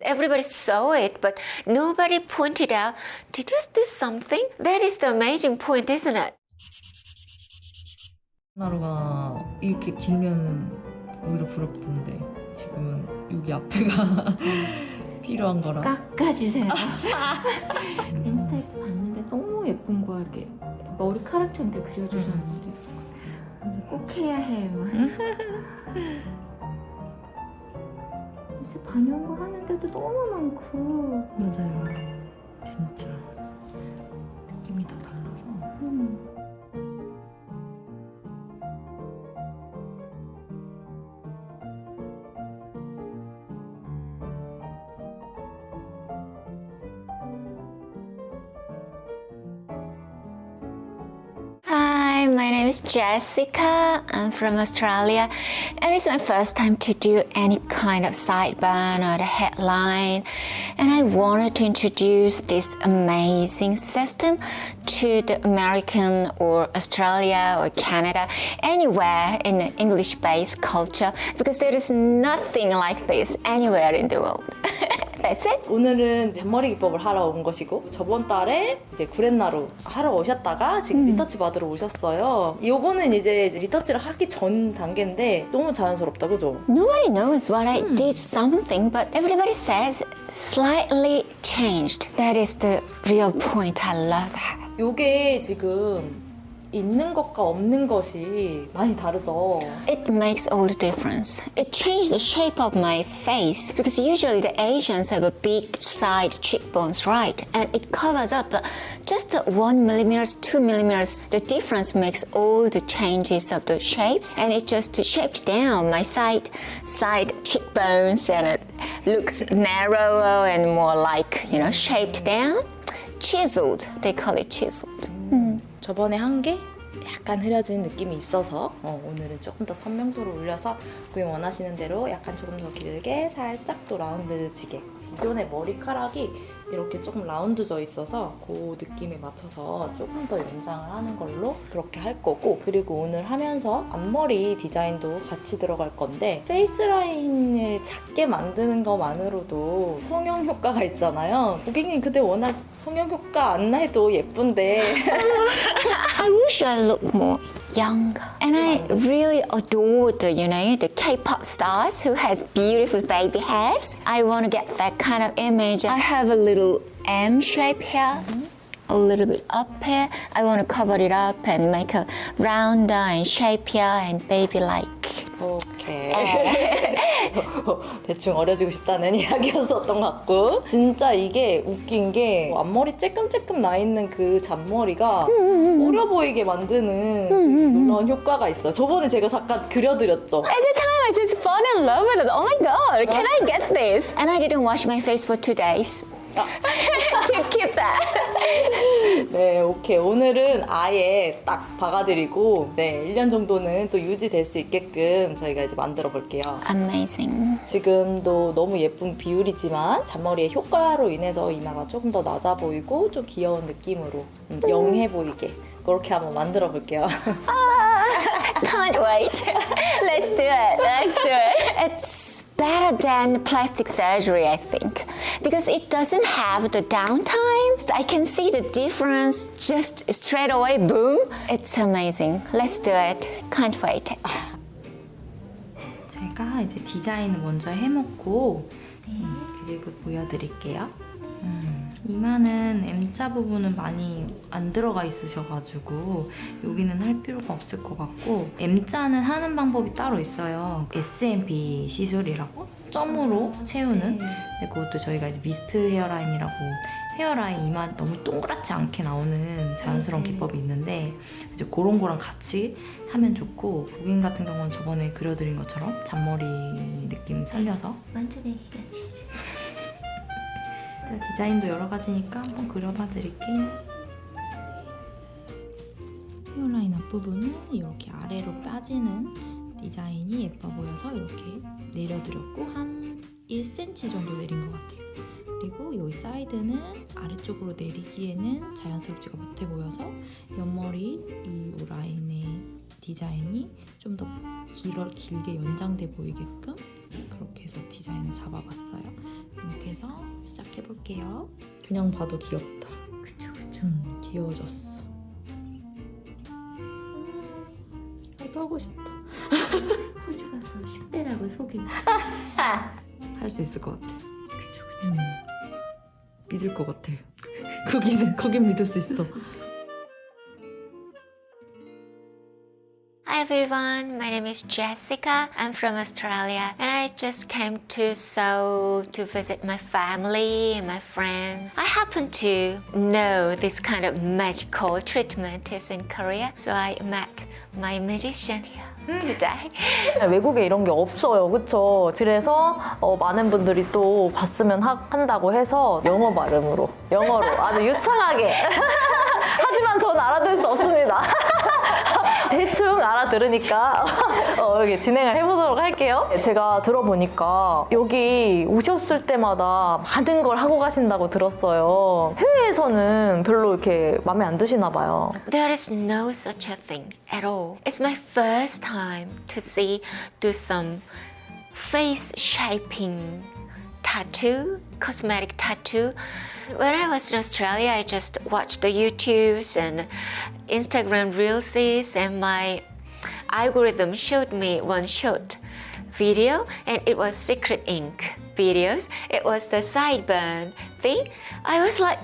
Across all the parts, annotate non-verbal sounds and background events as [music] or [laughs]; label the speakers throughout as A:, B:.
A: Everybody saw it, but nobody pointed out, did you do something? That is the amazing point, isn't it?
B: 나루가 이렇게 길면은 오히려 부럽던데 지금은 여기 앞에가 필요한 거라
A: 깎아주세요. 인스타에도 봤는데 너무 예쁜 거야, 이렇게. 머리카락처럼 이렇게 그려주셨는데. 꼭 해야 해, 막. 요새 반영구 하는데도 너무 많고.
B: 맞아요 진짜
A: my name is Jessica. I'm from Australia, and it's my first time to do any kind of sideburn or the headline. And I wanted to introduce this amazing system to the American or Australia or Canada, anywhere in the English-based culture, because there is nothing like this anywhere in the world. [laughs] That's it.
C: 오늘은 잔머리 기법을 하러 온 것이고 저번 달에 이제 구렛나루 하러 오셨다가 지금 리터치 받으러 오셨어요. 요거는 이제 리터치를 하기 전 단계인데 너무 자연스럽다, 그죠?
A: Nobody knows what I did something, but everybody says slightly changed. That is the real point. I love that.
C: 요게 지금 있는 것과 없는 것이 많이 다르죠.
A: It makes all the difference. It changed the shape of my face because usually the Asians have a big side cheekbones, right? And it covers up uh, just uh, one millimeters, two millimeters. The difference makes all the changes of the shapes, and it just shaped down my side side cheekbones, and it looks narrower and more like you know shaped down, chiseled. They call it chiseled.
C: 저번에 한 게 약간 흐려진 느낌이 있어서 어, 오늘은 조금 더 선명도를 올려서 고객님 원하시는 대로 약간 조금 더 길게 살짝 또 라운드지게 기존의 머리카락이 이렇게 조금 라운드져 있어서 그 느낌에 맞춰서 조금 더 연장을 하는 걸로 그렇게 할 거고 그리고 오늘 하면서 앞머리 디자인도 같이 들어갈 건데 페이스 라인을 작게 만드는 것만으로도 성형 효과가 있잖아요. 고객님 근데 워낙 성형 효과 안 나도 예쁜데. [laughs]
A: I wish I looked more younger. And I really adore the, you know, the K-pop stars who has beautiful baby hairs. I want to get that kind of image. I have a little M shape here. A little bit up here. I want to cover it up and make a rounder and shape here and baby like.
C: 오케이. 대충 어려지고 싶다는 이야기였었던 것 같고. 진짜 이게 웃긴 게 앞머리 쬐끔쬐끔 나 있는 그 잔머리가 어려 보이게 만드는 놀라운 효과가 있어요. 저번에 제가 잠깐 그려드렸죠.
A: At the time, I just fall in love with it. Oh my god, can I get this? And I didn't wash my face for two days
C: 아,
A: to keep that.
C: 네, 오케이. 오늘은 아예 딱 박아드리고, 네, 1년 정도는 또 유지될 수 있게끔 저희가 이제 만들어 볼게요.
A: Amazing.
C: 지금도 너무 예쁜 비율이지만 잔머리의 효과로 인해서 이마가 조금 더 낮아 보이고 좀 귀여운 느낌으로 음, 영해 보이게 그렇게 한번 만들어 볼게요. [laughs] [laughs]
A: Can't wait. Let's do it. Let's do it. It's better than plastic surgery, I think, because it doesn't have the downtime. I can see the difference just straight away. Boom. It's amazing. Let's do it. Can't wait.
D: 제가 이제 디자인을 먼저 해먹고 음, 그리고 보여드릴게요. 음, 이마는 M자 부분은 많이 안 들어가 있으셔가지고 여기는 할 필요가 없을 것 같고 M자는 하는 방법이 따로 있어요. SMP 시술이라고 점으로 채우는 근데 그것도 저희가 이제 미스트 헤어라인이라고 헤어라인 이마 너무 동그랗지 않게 나오는 자연스러운 기법이 있는데 이제 그런 거랑 같이 하면 좋고 고객님 같은 경우는 저번에 그려드린 것처럼 잔머리 느낌 살려서
A: 만져내기가 지해주세요.
D: 일단 [laughs] 디자인도 여러 가지니까 한번 그려봐 드릴게요. 헤어라인 앞부분은 이렇게 아래로 빠지는 디자인이 예뻐 보여서 이렇게 내려드렸고 한 1cm 정도 내린 것 같아요. 그리고 이 사이드는 아래쪽으로 내리기에는 자연스럽지가 못해 보여서 옆머리 이 라인의 디자인이 좀 더 길어 길게 연장돼 보이게끔 그렇게 해서 디자인을 잡아봤어요. 이렇게 해서 시작해 볼게요.
B: 그냥 봐도 귀엽다.
D: 그쵸 그쵸.
B: 음, 귀여워졌어. 나도 하고 싶다.
D: 호주가 더 10대라고 속이. [laughs]
B: 할 수 있을 것 같아.
D: 그쵸 그쵸.
B: 음. 믿을 것 같아. 거기는 거긴 믿을 수 있어.
A: Hi everyone, my name is Jessica. I'm from Australia and I just came to Seoul to visit my family and my friends. I happen to know this kind of magical treatment is in Korea, so I met my magician here Today.
C: 외국에 이런 게 없어요, 그쵸? 그래서 어, 많은 분들이 또 봤으면 하- 한다고 해서 영어 발음으로, 영어로 아주 유창하게. [laughs] 하지만 전 알아들 수 없습니다. [laughs] 대충 알아들으니까 어, 여기 진행을 해보도록 할게요. 제가 들어보니까 여기 오셨을 때마다 많은 걸 하고 가신다고 들었어요. 해외에서는 별로 이렇게 마음에 안 드시나 봐요.
A: There is no such a thing at all. It's my first time to see do some face shaping tattoo, cosmetic tattoo. When I was in Australia, I just watched the YouTubes and Instagram reels, and my algorithm showed me one short video, and it was Secret Ink videos. It was the sideburn thing. I was like,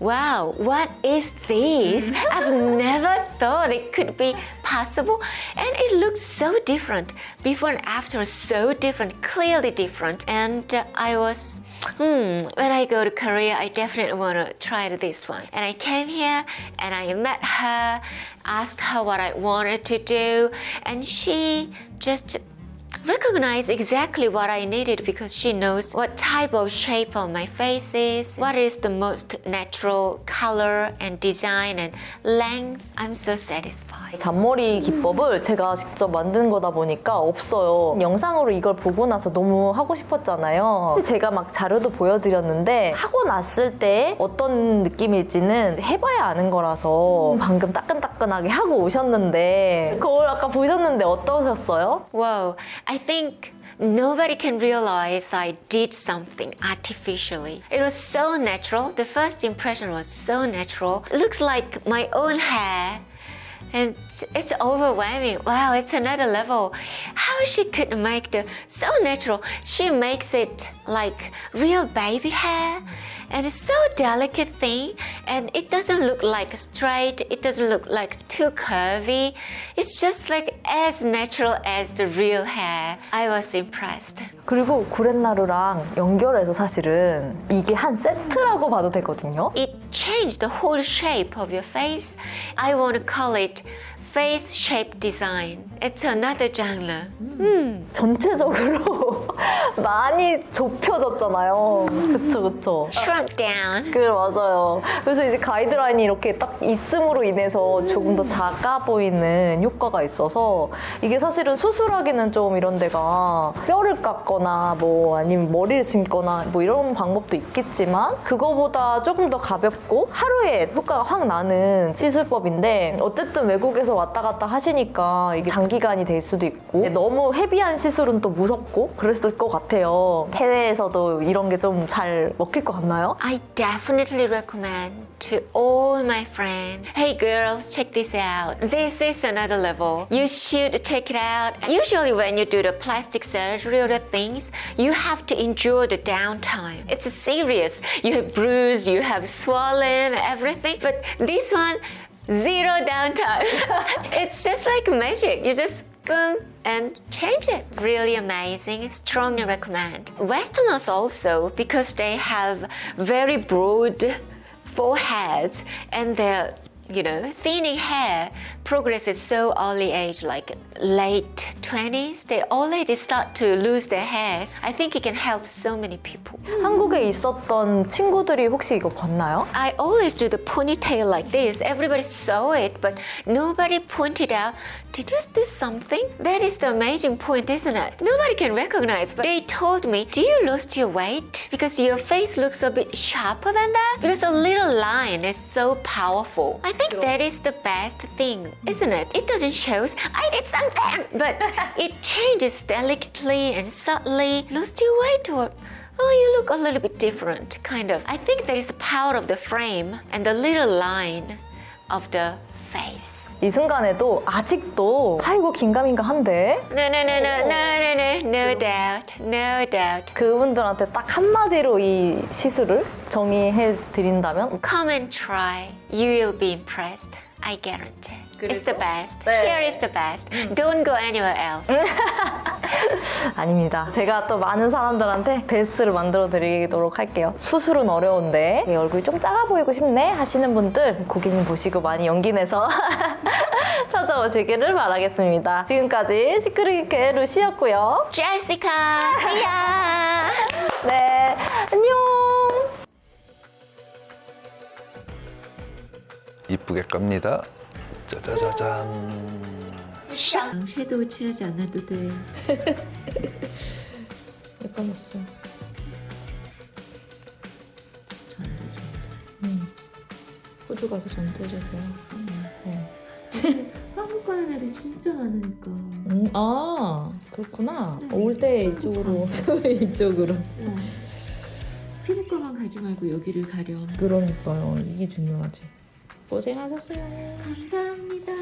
A: wow, what is this? I've never thought it could be possible. And it looked so different. Before and after, so different, clearly different. And uh, I was, hmm, when I go to Korea, I definitely want to try this one. And I came here and I met her, asked her what I wanted to do, and she just recognize exactly what I needed because she knows what type of shape of my face is, what is the most natural color and design and length. I'm so satisfied.
C: 잔머리 기법을 제가 직접 만든 거다 보니까 없어요. 영상으로 이걸 보고 나서 너무 하고 싶었잖아요. 근데 제가 막 자료도 보여드렸는데 하고 났을 때 어떤 느낌일지는 해봐야 아는 거라서 방금 따끈따끈 하게 하고 오셨는데 거울 아까 보셨는데 어떠셨어요?
A: Whoa, I think nobody can realize I did something artificially. It was so natural. The first impression was so natural. It looks like my own hair. And it's overwhelming. Wow, it's another level. How she could make the so natural. She makes it like real baby hair. And it's so delicate thing. And it doesn't look like straight. It doesn't look like too curvy. It's just like as natural as the real hair. I was impressed.
C: 그리고 구렛나루랑 연결해서 사실은 이게 한 세트라고 봐도 되거든요.
A: It changed the whole shape of your face. I want to call it face shape design. It's another genre. Hmm.
C: 전체적으로 [laughs] 많이 좁혀졌잖아요. 그쵸, 그쵸.
A: Shrunk down.
C: 그 맞아요. 그래서 이제 가이드라인이 이렇게 딱 있음으로 인해서 조금 더 작아 보이는 효과가 있어서 이게 사실은 수술하기는 좀 이런 데가 뼈를 깎거나 뭐 아니면 머리를 심거나 뭐 이런 방법도 있겠지만 그거보다 조금 더 가볍고 하루에 효과가 확 나는 시술법인데 어쨌든 외국에서 왔다 갔다 하시니까 이게 장기간이 될 수도 있고 너무 헤비한 시술은 또 무섭고 그랬을 것 같아요. 해외에서도 이런 게 좀 잘 먹힐 것 같나요?
A: I definitely recommend to all my friends. Hey girls, check this out. This is another level. You should check it out. Usually when you do the plastic surgery or the things, you have to endure the downtime. It's serious. You have bruised, you have swollen, everything. But this one, zero downtime. [laughs] it's just like magic. You just boom and change it. Really amazing. Strongly recommend. Westerners also because they have very broad foreheads and their you know thinning hair progresses so early age like late 20s they already start to lose their hairs i think it can help so many people
C: 한국에 있었던 친구들이 혹시 이거 봤나요?
A: I always do the ponytail like this. Everybody saw it, but nobody pointed out, did you do something? That is the amazing point, isn't it? Nobody can recognize, but they told me, do you lose your weight? Because your face looks a bit sharper than that? Because a little line is so powerful. I think that is the best thing, isn't it? It doesn't show, I did something, but [laughs] it changes delicately and subtly. Lost your weight or oh, you look a little bit different, kind of. I think there is the power of the frame and the little line of the face.
C: 이 순간에도 아직도 아이고 긴가민가 한데
A: No, no, no, no, no, no, no, no doubt, no doubt.
C: 그분들한테 딱 한마디로 이 시술을 정의해 드린다면
A: Come and try. You will be impressed. I guarantee. It's the best.
C: 네.
A: Here is the best. Don't go anywhere else. [laughs]
C: 아닙니다. 제가 또 많은 사람들한테 베스트를 만들어 드리도록 할게요. 수술은 어려운데 내 얼굴이 좀 작아 보이고 싶네 하시는 분들 고객님 보시고 많이 용기 내서 [laughs] 찾아오시기를 바라겠습니다. 지금까지 시크릿케 루시였고요.
A: See ya. [laughs]
C: 네, 안녕.
E: 이쁘게 깝니다. 짜자자잔.
B: 섀도우 칠하지 않아도 돼. [laughs]
C: 예뻐졌어.
B: 전도 전도.
C: 호주 가서 전도해주세요.
B: 한국 가는 애들 진짜 많으니까.
C: 음, 아 그렇구나. 올때 이쪽으로 [laughs] 이쪽으로.
B: 어. 피부과만 가지 말고 여기를 가렴.
C: 그러니까요. 이게 중요하지. 고생하셨어요.
B: 감사합니다.